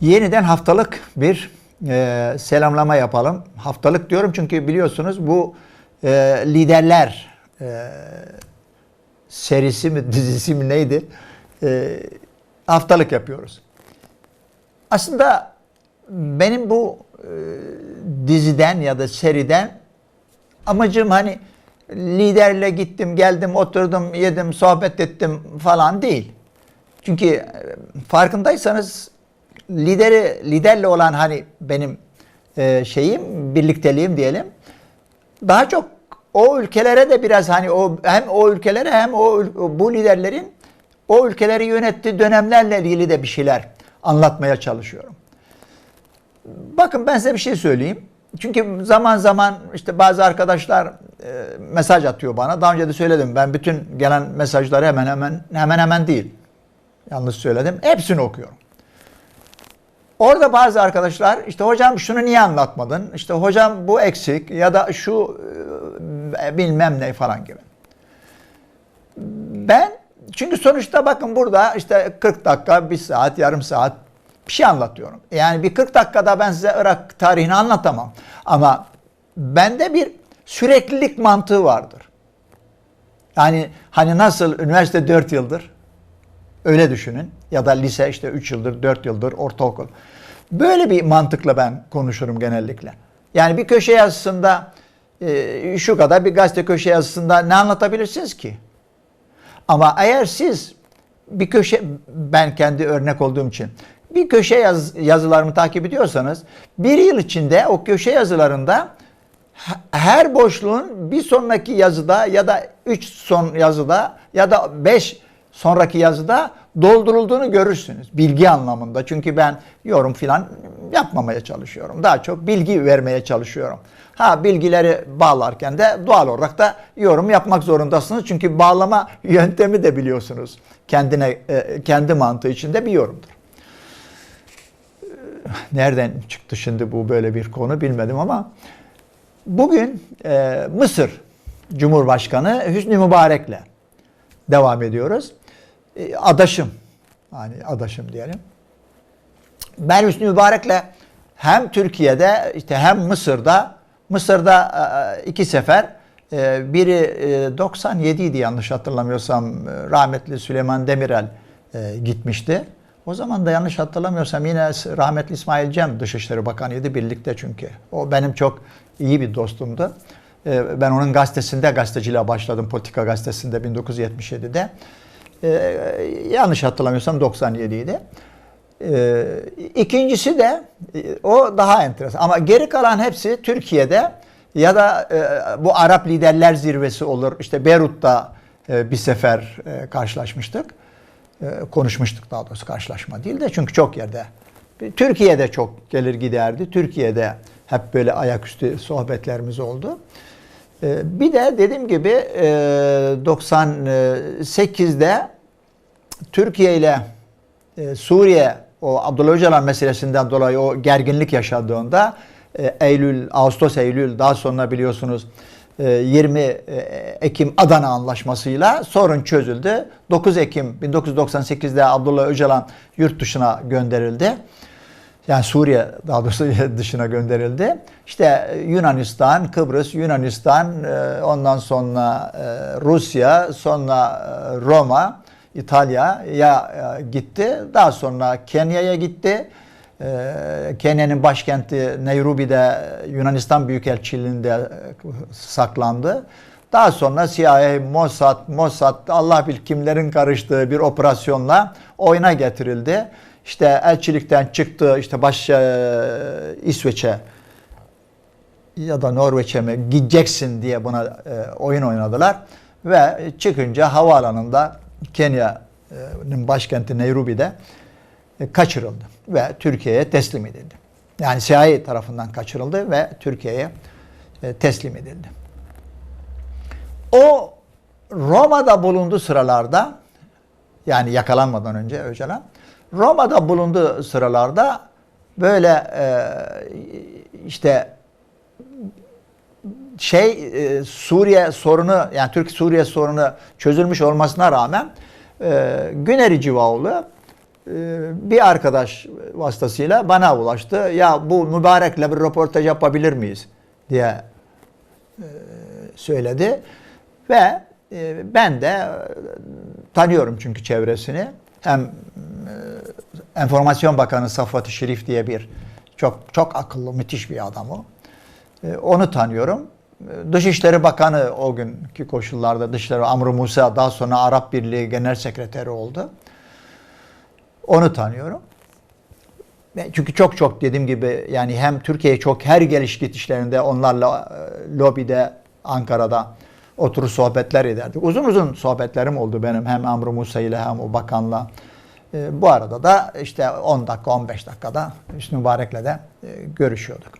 Yeniden haftalık bir e, selamlama yapalım. Haftalık diyorum çünkü biliyorsunuz bu e, liderler e, serisi mi dizisi mi neydi? E, haftalık yapıyoruz. Aslında benim bu e, diziden ya da seriden amacım hani liderle gittim, geldim, oturdum, yedim, sohbet ettim falan değil. Çünkü e, farkındaysanız lideri liderle olan hani benim e, şeyim birlikteliğim diyelim daha çok o ülkelere de biraz hani o hem o ülkelere hem o bu liderlerin o ülkeleri yönettiği dönemlerle ilgili de bir şeyler anlatmaya çalışıyorum. Bakın ben size bir şey söyleyeyim. Çünkü zaman zaman işte bazı arkadaşlar e, mesaj atıyor bana. Daha önce de söyledim. Ben bütün gelen mesajları hemen hemen hemen hemen değil. Yanlış söyledim. Hepsini okuyorum. Orada bazı arkadaşlar işte hocam şunu niye anlatmadın? İşte hocam bu eksik ya da şu e, bilmem ne falan gibi. Ben çünkü sonuçta bakın burada işte 40 dakika, 1 saat, yarım saat bir şey anlatıyorum. Yani bir 40 dakikada ben size Irak tarihini anlatamam. Ama bende bir süreklilik mantığı vardır. Yani hani nasıl üniversite 4 yıldır öyle düşünün ya da lise işte 3 yıldır, 4 yıldır ortaokul. Böyle bir mantıkla ben konuşurum genellikle. Yani bir köşe yazısında e, şu kadar bir gazete köşe yazısında ne anlatabilirsiniz ki? Ama eğer siz bir köşe ben kendi örnek olduğum için bir köşe yaz, yazılarımı takip ediyorsanız bir yıl içinde o köşe yazılarında her boşluğun bir sonraki yazıda ya da üç son yazıda ya da beş sonraki yazıda doldurulduğunu görürsünüz. Bilgi anlamında. Çünkü ben yorum filan yapmamaya çalışıyorum. Daha çok bilgi vermeye çalışıyorum. Ha bilgileri bağlarken de doğal olarak da yorum yapmak zorundasınız. Çünkü bağlama yöntemi de biliyorsunuz. Kendine e, kendi mantığı içinde bir yorumdur. E, Nereden çıktı şimdi bu böyle bir konu bilmedim ama bugün e, Mısır Cumhurbaşkanı Hüsnü Mübarek'le devam ediyoruz. E, adaşım, hani adaşım diyelim. Ben Hüsnü Mübarek'le hem Türkiye'de işte hem Mısır'da, Mısır'da e, iki sefer e, biri e, 97 idi yanlış hatırlamıyorsam e, rahmetli Süleyman Demirel e, gitmişti. O zaman da yanlış hatırlamıyorsam yine rahmetli İsmail Cem Dışişleri Bakanıydı birlikte çünkü. O benim çok iyi bir dostumdu. E, Ben onun gazetesinde gazeteciliğe başladım. Politika gazetesinde 1977'de. Ee, yanlış hatırlamıyorsam 97 idi. Ee, ikincisi de e, o daha enteresan. Ama geri kalan hepsi Türkiye'de ya da e, bu Arap Liderler Zirvesi olur. İşte Beyrut'ta e, bir sefer e, karşılaşmıştık. E, konuşmuştuk daha doğrusu karşılaşma değil de çünkü çok yerde. Türkiye'de çok gelir giderdi. Türkiye'de hep böyle ayaküstü sohbetlerimiz oldu. Ee, Bir de dediğim gibi e, 98'de Türkiye ile e, Suriye o Abdullah Öcalan meselesinden dolayı o gerginlik yaşadığında e, Eylül, Ağustos, Eylül daha sonra biliyorsunuz e, 20 e, Ekim Adana Anlaşması'yla sorun çözüldü. 9 Ekim 1998'de Abdullah Öcalan yurt dışına gönderildi. Yani Suriye daha doğrusu dışına gönderildi. İşte Yunanistan, Kıbrıs, Yunanistan, e, ondan sonra e, Rusya, sonra e, Roma, İtalya'ya e, gitti. Daha sonra Kenya'ya gitti. E, Kenya'nın başkenti Nairobi'de Yunanistan Büyükelçiliğinde e, saklandı. Daha sonra CIA, Mossad, Mossad, Allah bil kimlerin karıştığı bir operasyonla oyuna getirildi. İşte elçilikten çıktı, işte baş e, İsveç'e ya da Norveç'e mi gideceksin diye buna e, oyun oynadılar. Ve çıkınca havaalanında Kenya'nın başkenti Nairobi'de e, kaçırıldı ve Türkiye'ye teslim edildi. Yani CIA tarafından kaçırıldı ve Türkiye'ye e, teslim edildi. O Roma'da bulunduğu sıralarda yani yakalanmadan önce Öcalan Roma'da bulunduğu sıralarda böyle e, işte şey e, Suriye sorunu yani Türk Suriye sorunu çözülmüş olmasına rağmen e, Güneri Civaoğlu bir arkadaş vasıtasıyla bana ulaştı. Ya bu mübarekle bir röportaj yapabilir miyiz diye e, söyledi. Ve e, ben de e, tanıyorum çünkü çevresini. Hem e, Enformasyon Bakanı Safvat Şerif diye bir çok çok akıllı, müthiş bir adam o. E, Onu tanıyorum. E, Dışişleri Bakanı o günkü koşullarda Dışişleri Amr Musa daha sonra Arap Birliği Genel Sekreteri oldu. Onu tanıyorum. Ve Çünkü çok çok dediğim gibi yani hem Türkiye'ye çok her geliş gidişlerinde onlarla e, lobide Ankara'da oturup sohbetler ederdik. Uzun uzun sohbetlerim oldu benim hem Amr Musa ile hem o bakanla. E, bu arada da işte 10 dakika 15 dakikada Hüsnü Mübarek'le de e, görüşüyorduk.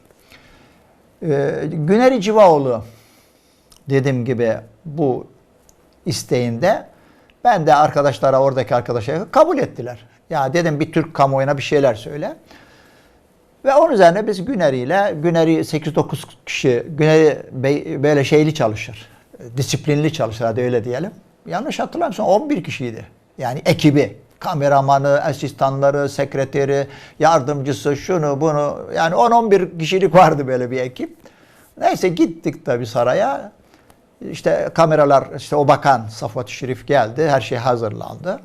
E, Güneri Civaoğlu dediğim gibi bu isteğinde ben de arkadaşlara oradaki arkadaşlara kabul ettiler. Ya dedim bir Türk kamuoyuna bir şeyler söyle. Ve onun üzerine biz Güneri ile Güneri 8-9 kişi Güneri böyle şeyli çalışır. Disiplinli çalışır hadi öyle diyelim. Yanlış hatırlamıyorsam 11 kişiydi. Yani ekibi. Kameramanı, asistanları, sekreteri, yardımcısı, şunu bunu. Yani 10-11 kişilik vardı böyle bir ekip. Neyse gittik tabii saraya. İşte kameralar, işte o bakan Safvat Şerif geldi. Her şey hazırlandı.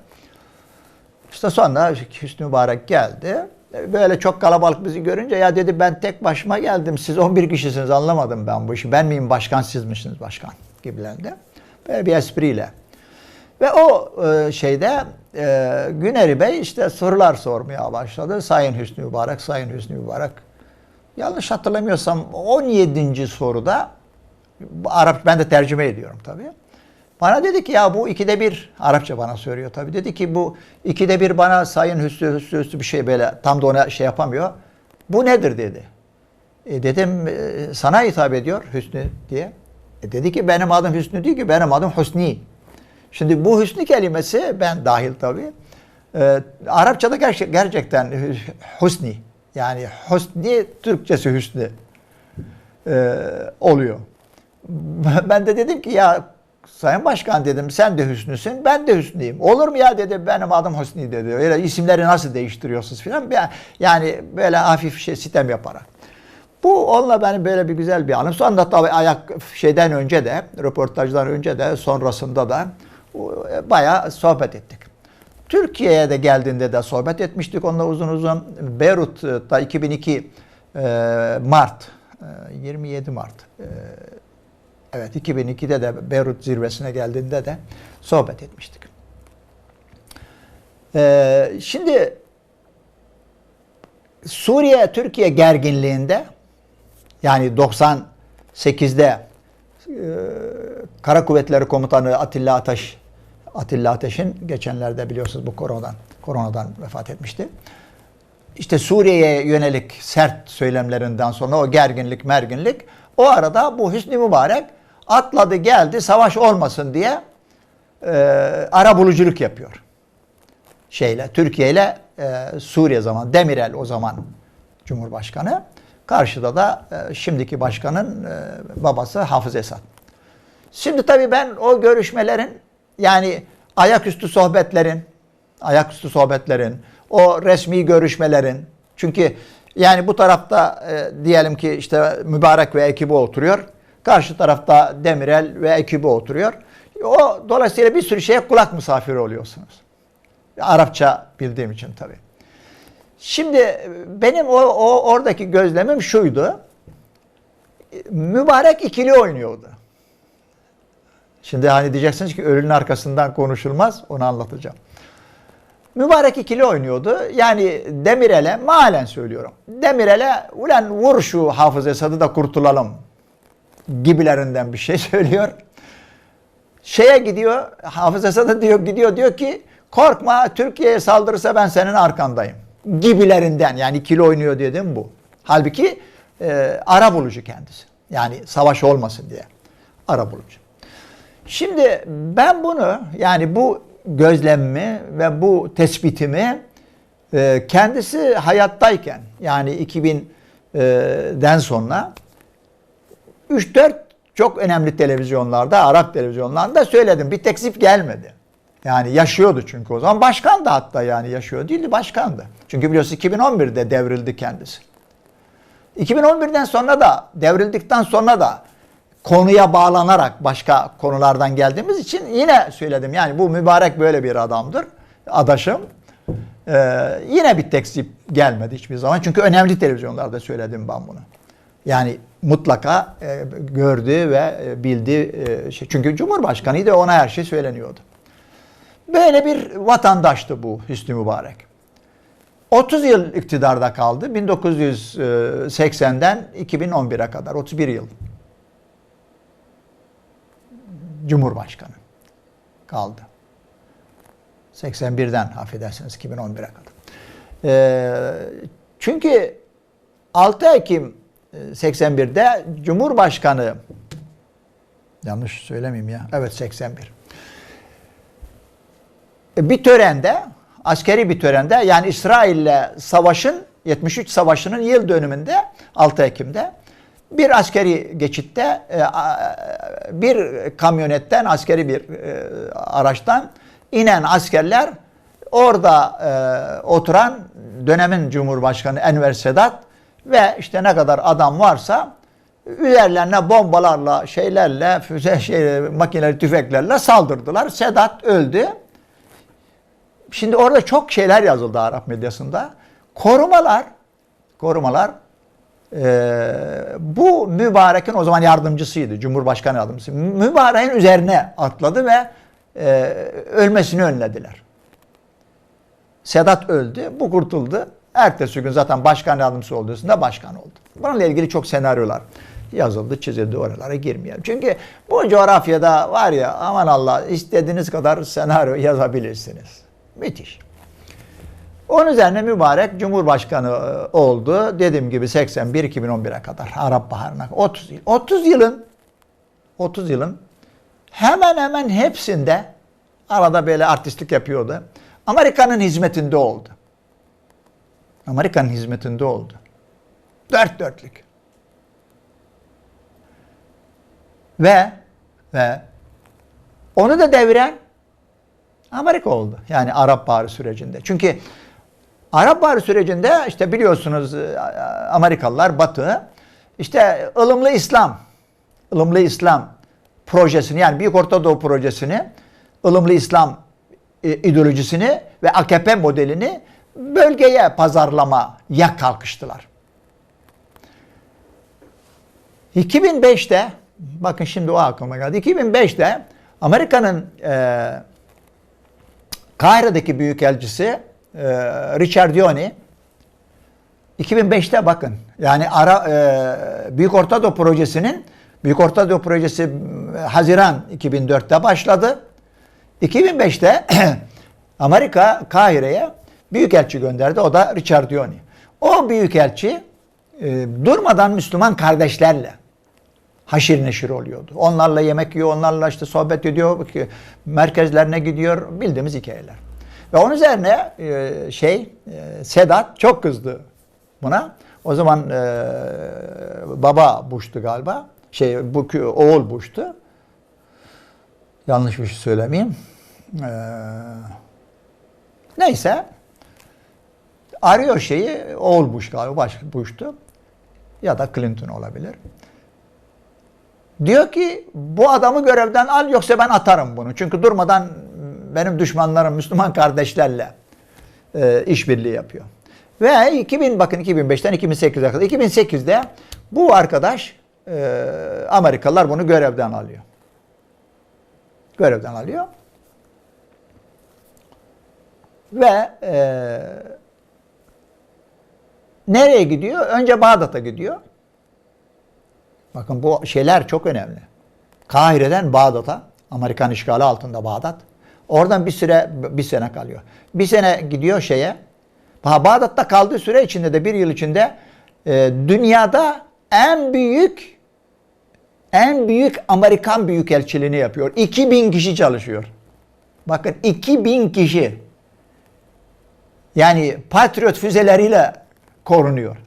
İşte sonra Hüsnü Mübarek geldi. Böyle çok kalabalık bizi görünce ya dedi ben tek başıma geldim. Siz 11 kişisiniz anlamadım ben bu işi. Ben miyim başkan siz misiniz başkan gibilendi. Böyle bir espriyle. Ve o e, şeyde e, Güneri Bey işte sorular sormaya başladı. Sayın Hüsnü Mübarek, Sayın Hüsnü Mübarek. Yanlış hatırlamıyorsam 17. soruda Arap ben de tercüme ediyorum tabii. Bana dedi ki ya bu ikide bir Arapça bana söylüyor tabii. Dedi ki bu ikide bir bana Sayın Hüsnü Hüsnü Hüsnü bir şey böyle tam da ona şey yapamıyor. Bu nedir dedi. E dedim e, sana hitap ediyor Hüsnü diye. E dedi ki benim adım Hüsnü değil ki benim adım Hüsni. Şimdi bu Hüsnü kelimesi ben dahil tabii. E, Arapçada gerçek, gerçekten Hüsni. Yani Hüsni Türkçesi Hüsnü e, oluyor. Ben de dedim ki ya Sayın Başkan dedim sen de Hüsnü'sün ben de Hüsnü'yüm. Olur mu ya dedi benim adım Hüsnü dedi. Öyle isimleri nasıl değiştiriyorsunuz filan. Yani böyle hafif şey sitem yaparak. Bu onunla benim böyle bir güzel bir anım. Sonra da tabii ayak şeyden önce de röportajdan önce de sonrasında da bayağı sohbet ettik. Türkiye'ye de geldiğinde de sohbet etmiştik onunla uzun uzun. Beyrut'ta 2002 Mart 27 Mart Evet 2002'de de Beyrut zirvesine geldiğinde de sohbet etmiştik. Şimdi Suriye Türkiye gerginliğinde yani 98'de e, Kara Kuvvetleri Komutanı Atilla Ateş Atilla Ateş'in geçenlerde biliyorsunuz bu koronadan koronadan vefat etmişti. İşte Suriye'ye yönelik sert söylemlerinden sonra o gerginlik merginlik o arada bu Hüsnü Mübarek atladı geldi savaş olmasın diye e, ara buluculuk yapıyor. Şeyle Türkiye ile e, Suriye zaman Demirel o zaman Cumhurbaşkanı. Karşıda da e, şimdiki başkanın e, babası Hafız Esad. Şimdi tabii ben o görüşmelerin yani ayaküstü sohbetlerin ayaküstü sohbetlerin o resmi görüşmelerin çünkü yani bu tarafta e, diyelim ki işte mübarek ve ekibi oturuyor. Karşı tarafta Demirel ve ekibi oturuyor. O dolayısıyla bir sürü şeye kulak misafiri oluyorsunuz. Arapça bildiğim için tabii. Şimdi benim o, o oradaki gözlemim şuydu. Mübarek ikili oynuyordu. Şimdi hani diyeceksiniz ki ölünün arkasından konuşulmaz. Onu anlatacağım. Mübarek ikili oynuyordu. Yani Demirel'e malen söylüyorum. Demirel'e ulan vur şu Hafız Esad'ı da kurtulalım gibilerinden bir şey söylüyor. Şeye gidiyor, Hafız Esad'a diyor, gidiyor diyor ki korkma Türkiye'ye saldırırsa ben senin arkandayım. Gibilerinden yani ikili oynuyor dedim bu. Halbuki e, ara bulucu kendisi. Yani savaş olmasın diye ara bulucu. Şimdi ben bunu yani bu gözlemimi ve bu tespitimi e, kendisi hayattayken yani 2000'den sonra 3-4 çok önemli televizyonlarda, Arap televizyonlarında söyledim. Bir teksif gelmedi. Yani yaşıyordu çünkü o zaman. Başkan da hatta yani yaşıyor değildi başkandı. Çünkü biliyorsun 2011'de devrildi kendisi. 2011'den sonra da devrildikten sonra da konuya bağlanarak başka konulardan geldiğimiz için yine söyledim. Yani bu mübarek böyle bir adamdır. Adaşım. Ee, yine bir tekzip gelmedi hiçbir zaman. Çünkü önemli televizyonlarda söyledim ben bunu. Yani mutlaka e, gördüğü ve e, bildiği e, şey. Çünkü Cumhurbaşkanıydı ona her şey söyleniyordu. Böyle bir vatandaştı bu Hüsnü Mübarek. 30 yıl iktidarda kaldı. 1980'den 2011'e kadar 31 yıl. Cumhurbaşkanı kaldı. 81'den affedersiniz 2011'e kadar. Ee, çünkü 6 Ekim 81'de Cumhurbaşkanı yanlış söylemeyeyim ya. Evet 81. Bir törende askeri bir törende yani İsrail'le savaşın 73 savaşının yıl dönümünde 6 Ekim'de bir askeri geçitte e, bir kamyonetten askeri bir e, araçtan inen askerler orada e, oturan dönemin Cumhurbaşkanı Enver Sedat ve işte ne kadar adam varsa üzerlerine bombalarla şeylerle füze şey, makineli tüfeklerle saldırdılar. Sedat öldü. Şimdi orada çok şeyler yazıldı Arap medyasında. Korumalar korumalar e, bu mübarekin o zaman yardımcısıydı. Cumhurbaşkanı yardımcısı. Mübareğin üzerine atladı ve e, ölmesini önlediler. Sedat öldü. Bu kurtuldu. Ertesi gün zaten başkan yardımcısı olduğunda başkan oldu. Bununla ilgili çok senaryolar yazıldı, çizildi oralara girmeyelim. Çünkü bu coğrafyada var ya aman Allah istediğiniz kadar senaryo yazabilirsiniz. Müthiş. Onun üzerine mübarek Cumhurbaşkanı e, oldu. Dediğim gibi 81-2011'e kadar Arap Baharı'na 30 yıl. 30 yılın 30 yılın hemen hemen hepsinde arada böyle artistlik yapıyordu. Amerika'nın hizmetinde oldu. Amerika'nın hizmetinde oldu. Dört dörtlük. Ve ve onu da deviren Amerika oldu. Yani Arap Baharı sürecinde. Çünkü Arap Baharı sürecinde işte biliyorsunuz e, Amerikalılar Batı işte ılımlı İslam ılımlı İslam projesini yani Büyük Orta Doğu projesini ılımlı İslam e, ideolojisini ve AKP modelini bölgeye pazarlamaya kalkıştılar. 2005'te bakın şimdi o aklıma geldi. 2005'te Amerika'nın e, Kahire'deki büyükelçisi e, Richard Dioni 2005'te bakın yani ara e, Büyük Orta Doğu projesinin Büyük Orta Doğu projesi Haziran 2004'te başladı. 2005'te Amerika Kahire'ye büyükelçi gönderdi. O da Richard Dioni. O büyükelçi e, durmadan Müslüman kardeşlerle haşir neşir oluyordu. Onlarla yemek yiyor, onlarla işte sohbet ediyor, merkezlerine gidiyor. Bildiğimiz hikayeler. Ve onun üzerine e, şey e, Sedat çok kızdı buna. O zaman e, baba Bush'tu galiba. Şey bu oğul Bush'tu. Yanlış bir şey söylemeyeyim. Neyse arıyor şeyi oğul Bush galiba baş Bush'tu. Ya da Clinton olabilir. Diyor ki bu adamı görevden al yoksa ben atarım bunu. Çünkü durmadan benim düşmanlarım Müslüman kardeşlerle e, işbirliği yapıyor. Ve 2000 bakın 2005'ten 2008'e kadar 2008'de bu arkadaş e, Amerikalılar bunu görevden alıyor. Görevden alıyor. Ve e, nereye gidiyor? Önce Bağdat'a gidiyor. Bakın bu şeyler çok önemli. Kahire'den Bağdat'a, Amerikan işgali altında Bağdat. Oradan bir süre, bir sene kalıyor. Bir sene gidiyor şeye. Bağdat'ta kaldığı süre içinde de bir yıl içinde e, dünyada en büyük en büyük Amerikan büyükelçiliğini yapıyor. 2000 kişi çalışıyor. Bakın 2000 kişi. Yani Patriot füzeleriyle korunuyor.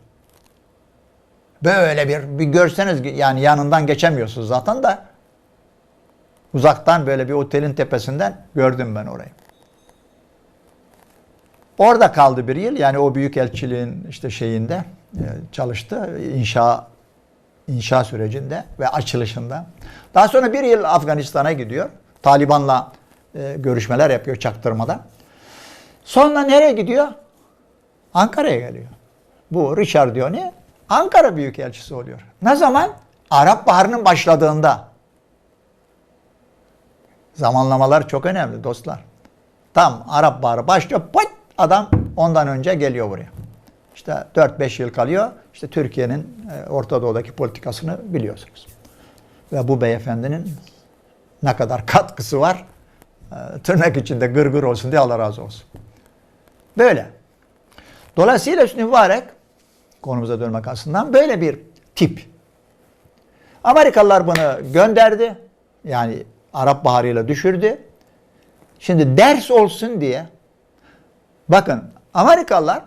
Böyle bir bir görseniz yani yanından geçemiyorsunuz zaten da. Uzaktan böyle bir otelin tepesinden gördüm ben orayı. Orada kaldı bir yıl. Yani o büyük elçiliğin işte şeyinde e, çalıştı. inşa inşa sürecinde ve açılışında. Daha sonra bir yıl Afganistan'a gidiyor. Taliban'la e, görüşmeler yapıyor çaktırmadan. Sonra nereye gidiyor? Ankara'ya geliyor. Bu Richard Dione Ankara Büyükelçisi oluyor. Ne zaman? Arap Baharı'nın başladığında. Zamanlamalar çok önemli dostlar. Tam Arap Baharı başlıyor. Pıt, adam ondan önce geliyor buraya. İşte 4-5 yıl kalıyor. İşte Türkiye'nin e, Orta Doğu'daki politikasını biliyorsunuz. Ve bu beyefendinin ne kadar katkısı var e, tırnak içinde gırgır olsun diye Allah razı olsun. Böyle. Dolayısıyla Hüsnü Mübarek konumuza dönmek aslında böyle bir tip. Amerikalılar bunu gönderdi. Yani Arap Baharı'yla düşürdü. Şimdi ders olsun diye bakın Amerikalılar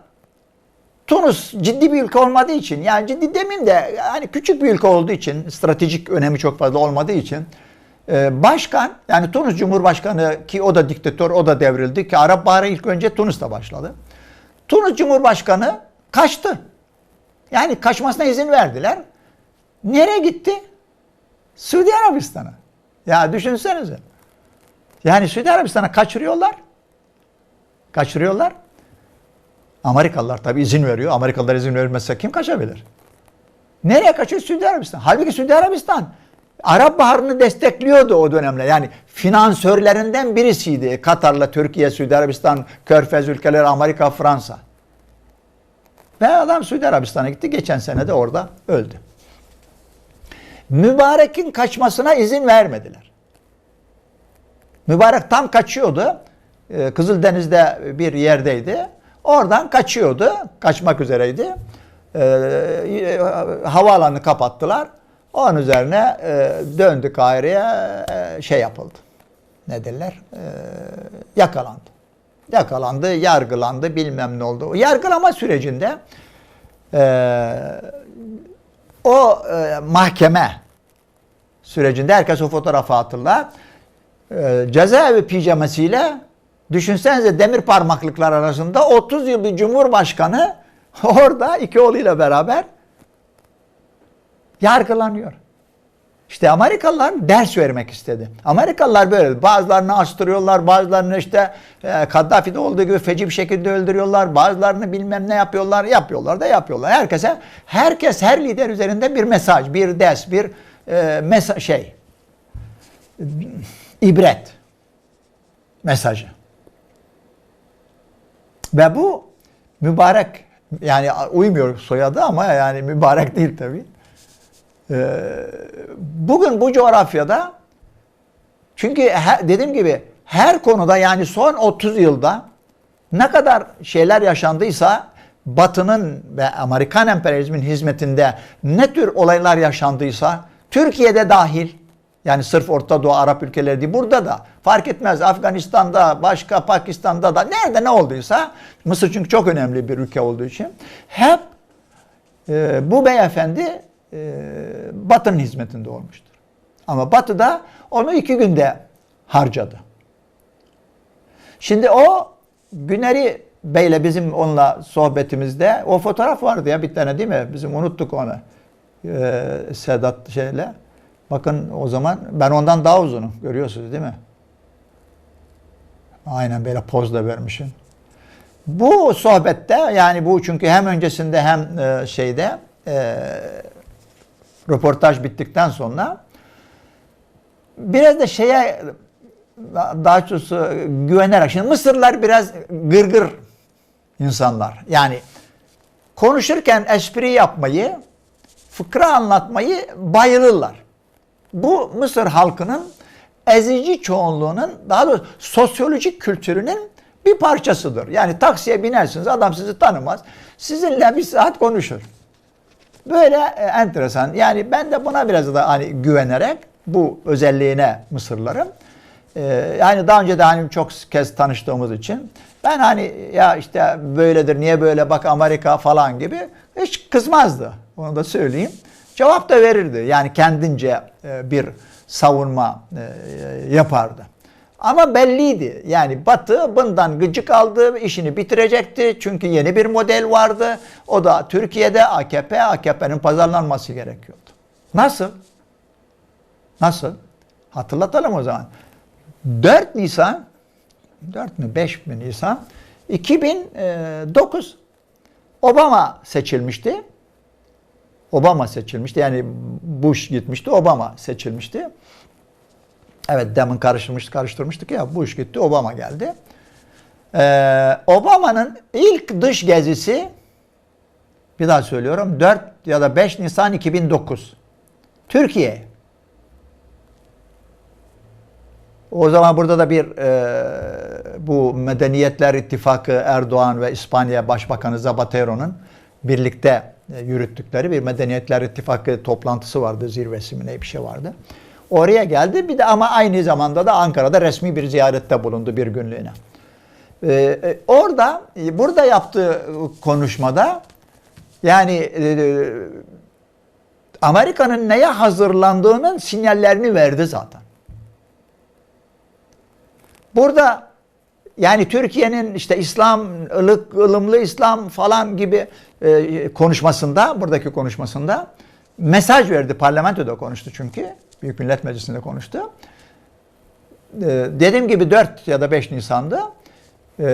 Tunus ciddi bir ülke olmadığı için yani ciddi demeyeyim de yani küçük bir ülke olduğu için stratejik önemi çok fazla olmadığı için e, başkan yani Tunus Cumhurbaşkanı ki o da diktatör o da devrildi ki Arap Baharı ilk önce Tunus'ta başladı. Tunus Cumhurbaşkanı kaçtı. Yani kaçmasına izin verdiler. Nereye gitti? Suudi Arabistan'a. Ya düşünsenize. Yani Suudi Arabistan'a kaçırıyorlar. Kaçırıyorlar. Amerikalılar tabii izin veriyor. Amerikalılar izin vermezse kim kaçabilir? Nereye kaçıyor? Suudi Arabistan. Halbuki Suudi Arabistan Arap Baharı'nı destekliyordu o dönemde. Yani finansörlerinden birisiydi. Katar'la Türkiye, Suudi Arabistan, Körfez ülkeleri, Amerika, Fransa. Ve adam Suudi Arabistan'a gitti. Geçen sene de orada öldü. Mübarek'in kaçmasına izin vermediler. Mübarek tam kaçıyordu. Ee, Kızıldeniz'de bir yerdeydi. Oradan kaçıyordu. Kaçmak üzereydi. Ee, havaalanını kapattılar. Onun üzerine e, döndü Kahire'ye e, şey yapıldı. Ne derler? E, yakalandı. Yakalandı, yargılandı, bilmem ne oldu. Yargılama sürecinde e, o e, mahkeme sürecinde herkes o fotoğrafı hatırlar. E, cezaevi pijamasıyla düşünsenize demir parmaklıklar arasında 30 yıl bir cumhurbaşkanı orada iki oğluyla beraber yargılanıyor. İşte Amerikalılar ders vermek istedi. Amerikalılar böyle bazılarını astırıyorlar, bazılarını işte e, Kaddafi'de olduğu gibi feci bir şekilde öldürüyorlar, bazılarını bilmem ne yapıyorlar, yapıyorlar da yapıyorlar. Herkese, herkes her lider üzerinde bir mesaj, bir ders, bir e, mesaj şey, ibret mesajı. Ve bu mübarek yani uymuyor soyadı ama yani mübarek değil tabii. Ee, bugün bu coğrafyada çünkü dediğim gibi her konuda yani son 30 yılda ne kadar şeyler yaşandıysa Batı'nın ve Amerikan emperyalizmin hizmetinde ne tür olaylar yaşandıysa Türkiye'de dahil yani sırf Orta Doğu Arap ülkeleri değil burada da fark etmez Afganistan'da başka Pakistan'da da nerede ne olduysa Mısır çünkü çok önemli bir ülke olduğu için hep e, bu beyefendi e, Batı'nın hizmetinde olmuştur. Ama Batı da onu iki günde harcadı. Şimdi o Güneri Bey'le bizim onunla sohbetimizde o fotoğraf vardı ya bir tane değil mi? Bizim unuttuk onu. Ee, Sedat şeyle. Bakın o zaman ben ondan daha uzunum. Görüyorsunuz değil mi? Aynen böyle poz da vermişim. Bu sohbette yani bu çünkü hem öncesinde hem e, şeyde e, röportaj bittikten sonra biraz da şeye daha çok güvenerek şimdi Mısırlar biraz gırgır insanlar. Yani konuşurken espri yapmayı, fıkra anlatmayı bayılırlar. Bu Mısır halkının ezici çoğunluğunun daha doğrusu sosyolojik kültürünün bir parçasıdır. Yani taksiye binersiniz adam sizi tanımaz. Sizinle bir saat konuşur. Böyle e, enteresan. Yani ben de buna biraz da hani güvenerek bu özelliğine Mısırların e, yani daha önce de hani çok kez tanıştığımız için ben hani ya işte böyledir niye böyle bak Amerika falan gibi hiç kızmazdı. Onu da söyleyeyim. Cevap da verirdi. Yani kendince e, bir savunma yapardı. Ama belliydi. Yani Batı bundan gıcık aldı, işini bitirecekti. Çünkü yeni bir model vardı. O da Türkiye'de AKP, AKP'nin pazarlanması gerekiyordu. Nasıl? Nasıl? Hatırlatalım o zaman. 4 Nisan 4 mü 5 mi Nisan 2009 Obama seçilmişti. Obama seçilmişti. Yani Bush gitmişti, Obama seçilmişti. Evet demin karıştırmıştık, karıştırmıştık ya Bush gitti, Obama geldi. Ee, Obama'nın ilk dış gezisi bir daha söylüyorum 4 ya da 5 Nisan 2009 Türkiye. O zaman burada da bir e, bu Medeniyetler İttifakı Erdoğan ve İspanya Başbakanı Zapatero'nun birlikte e, yürüttükleri bir Medeniyetler İttifakı toplantısı vardı, zirvesi mi ne bir şey vardı. Oraya geldi bir de ama aynı zamanda da Ankara'da resmi bir ziyarette bulundu bir günlüğüne. Ee, e, orada e, burada yaptığı konuşmada yani e, Amerika'nın neye hazırlandığının sinyallerini verdi zaten. Burada yani Türkiye'nin işte İslam, ılık, ılımlı İslam falan gibi e, konuşmasında, buradaki konuşmasında mesaj verdi. Parlamentoda konuştu çünkü. Büyük Millet Meclisi'nde konuştu. E, dediğim gibi 4 ya da 5 Nisan'da e,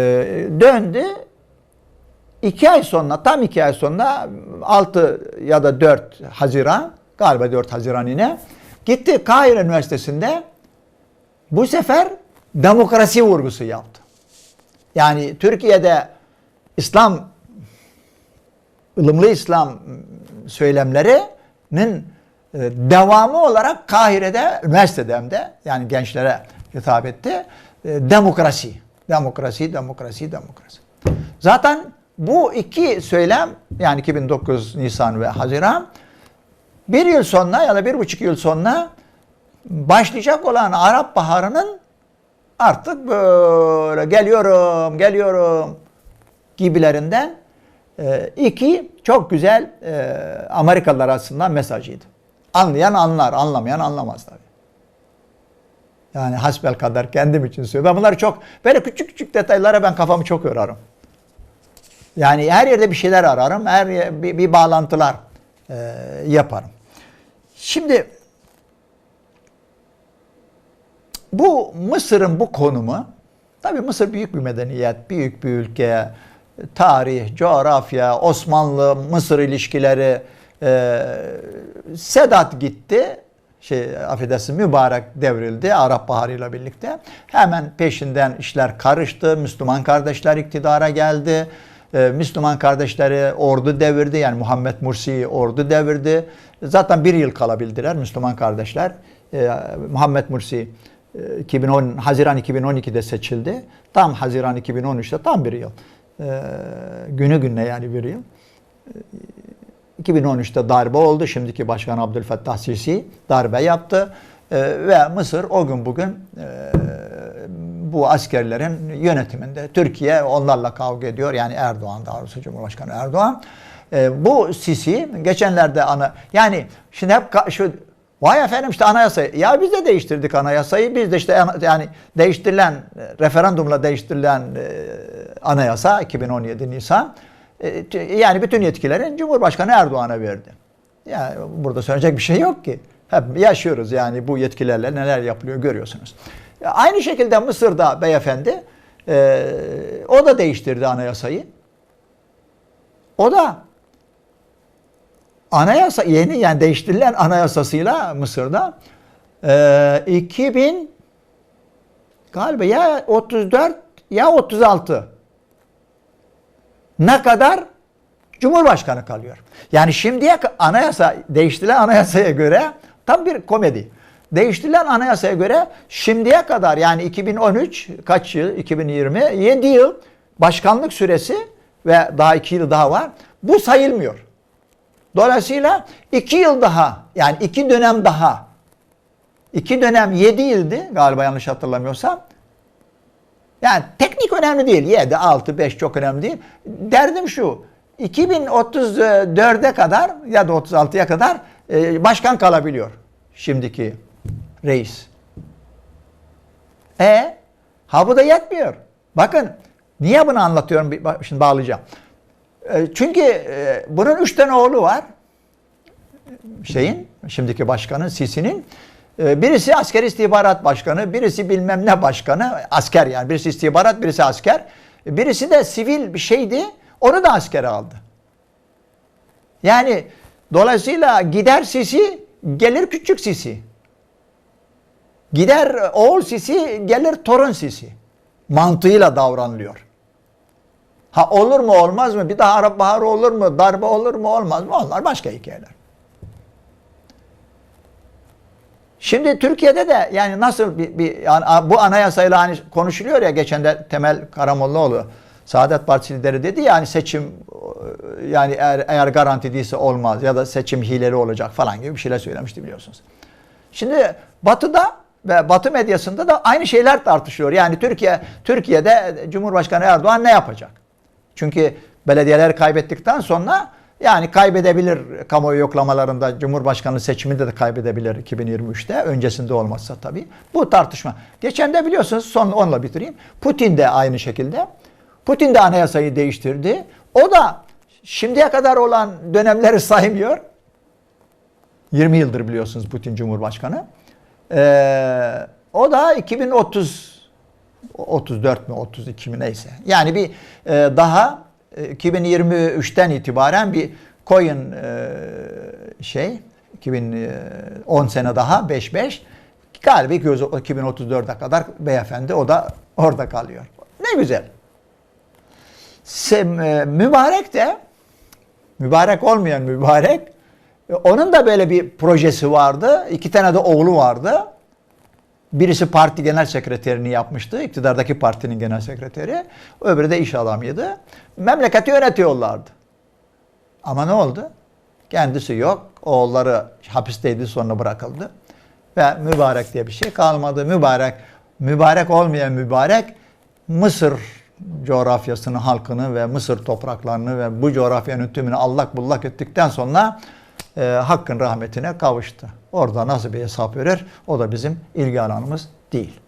döndü. İki ay sonra, tam iki ay sonra 6 ya da 4 Haziran, galiba 4 Haziran yine gitti Kahire Üniversitesi'nde bu sefer demokrasi vurgusu yaptı. Yani Türkiye'de İslam ılımlı İslam söylemlerinin devamı olarak Kahire'de üniversitede hem de yani gençlere hitap etti. E, demokrasi, demokrasi, demokrasi, demokrasi. Zaten bu iki söylem yani 2009 Nisan ve Haziran bir yıl sonra ya da bir buçuk yıl sonra başlayacak olan Arap Baharı'nın artık böyle geliyorum, geliyorum gibilerinden e, iki çok güzel e, Amerikalılar arasında mesajıydı. Anlayan anlar, anlamayan anlamaz tabii. Yani hasbel kadar kendim için söylüyorum. Ben bunları çok, böyle küçük küçük detaylara ben kafamı çok yorarım. Yani her yerde bir şeyler ararım, her yer, bir, bir bağlantılar e, yaparım. Şimdi bu Mısır'ın bu konumu, tabi Mısır büyük bir medeniyet, büyük bir ülke, tarih, coğrafya, Osmanlı, Mısır ilişkileri, e, Sedat gitti, şey affedersin mübarek devrildi Arap Baharı ile birlikte. Hemen peşinden işler karıştı. Müslüman kardeşler iktidara geldi. Ee, Müslüman kardeşleri ordu devirdi. Yani Muhammed Mursi ordu devirdi. Zaten bir yıl kalabildiler Müslüman kardeşler. Ee, Muhammed Mursi 2010 Haziran 2012'de seçildi. Tam Haziran 2013'te tam bir yıl. Ee, günü gününe yani bir yıl. 2013'te darbe oldu. Şimdiki Başkan Abdülfettah Sisi darbe yaptı. ve Mısır o gün bugün e, bu askerlerin yönetiminde. Türkiye onlarla kavga ediyor. Yani Erdoğan daha doğrusu Cumhurbaşkanı Erdoğan. E, bu Sisi geçenlerde ana yani şimdi hep şu Vay efendim işte anayasa. Ya biz de değiştirdik anayasayı. Biz de işte yani değiştirilen referandumla değiştirilen e, anayasa 2017 Nisan yani bütün yetkilerin Cumhurbaşkanı Erdoğan'a verdi. Yani burada söyleyecek bir şey yok ki. Hep yaşıyoruz yani bu yetkilerle neler yapılıyor görüyorsunuz. Aynı şekilde Mısır'da beyefendi e, o da değiştirdi anayasayı. O da anayasa yeni yani değiştirilen anayasasıyla Mısır'da e, 2000 galiba ya 34 ya 36 ne kadar Cumhurbaşkanı kalıyor. Yani şimdiye anayasa değiştirilen anayasaya göre tam bir komedi. Değiştirilen anayasaya göre şimdiye kadar yani 2013 kaç yıl 2020 7 yıl başkanlık süresi ve daha 2 yıl daha var. Bu sayılmıyor. Dolayısıyla 2 yıl daha yani 2 dönem daha 2 dönem 7 yıldı galiba yanlış hatırlamıyorsam. Yani teknik önemli değil. 7, 6, 5 çok önemli değil. Derdim şu. 2034'e kadar ya da 36'ya kadar e, başkan kalabiliyor şimdiki reis. E ha bu da yetmiyor. Bakın niye bunu anlatıyorum? Şimdi bağlayacağım. E, Çünkü e, bunun üç tane oğlu var. Şeyin, şimdiki başkanın, Sisi'nin. E, Birisi asker istihbarat başkanı, birisi bilmem ne başkanı, asker yani. Birisi istihbarat, birisi asker. Birisi de sivil bir şeydi, onu da askere aldı. Yani dolayısıyla gider Sisi, gelir küçük Sisi. Gider oğul Sisi, gelir torun Sisi. Mantığıyla davranılıyor. Ha olur mu olmaz mı? Bir daha Arap Baharı olur mu? Darbe olur mu olmaz mı? Onlar başka hikayeler. Şimdi Türkiye'de de yani nasıl bir, bir bu anayasayla hani konuşuluyor ya geçen de Temel Karamollaoğlu Saadet Partisi lideri dedi ya hani seçim yani eğer, eğer garanti değilse olmaz ya da seçim hileli olacak falan gibi bir şeyler söylemişti biliyorsunuz. Şimdi Batı'da ve Batı medyasında da aynı şeyler tartışıyor. Yani Türkiye Türkiye'de Cumhurbaşkanı Erdoğan ne yapacak? Çünkü belediyeleri kaybettikten sonra yani kaybedebilir kamuoyu yoklamalarında Cumhurbaşkanı seçiminde de kaybedebilir 2023'te. Öncesinde olmazsa tabii. Bu tartışma. Geçen de biliyorsunuz son onunla bitireyim. Putin de aynı şekilde. Putin de anayasayı değiştirdi. O da şimdiye kadar olan dönemleri saymıyor. 20 yıldır biliyorsunuz Putin Cumhurbaşkanı. Ee, o da 2030 34 mi 32 mi neyse. Yani bir e, daha 2023'ten itibaren bir coin e, şey 2010 sene daha 5-5 galiba 2034'e kadar beyefendi o da orada kalıyor. Ne güzel. E, mübarek de mübarek olmayan mübarek e, onun da böyle bir projesi vardı. İki tane de oğlu vardı. Birisi parti genel sekreterini yapmıştı. iktidardaki partinin genel sekreteri. Öbürü de iş adamıydı. Memleketi yönetiyorlardı. Ama ne oldu? Kendisi yok. Oğulları hapisteydi sonra bırakıldı. Ve mübarek diye bir şey kalmadı. Mübarek, mübarek olmayan mübarek Mısır coğrafyasını, halkını ve Mısır topraklarını ve bu coğrafyanın tümünü allak bullak ettikten sonra e, Hakk'ın rahmetine kavuştu. Orada nasıl bir hesap verir o da bizim ilgi alanımız değil.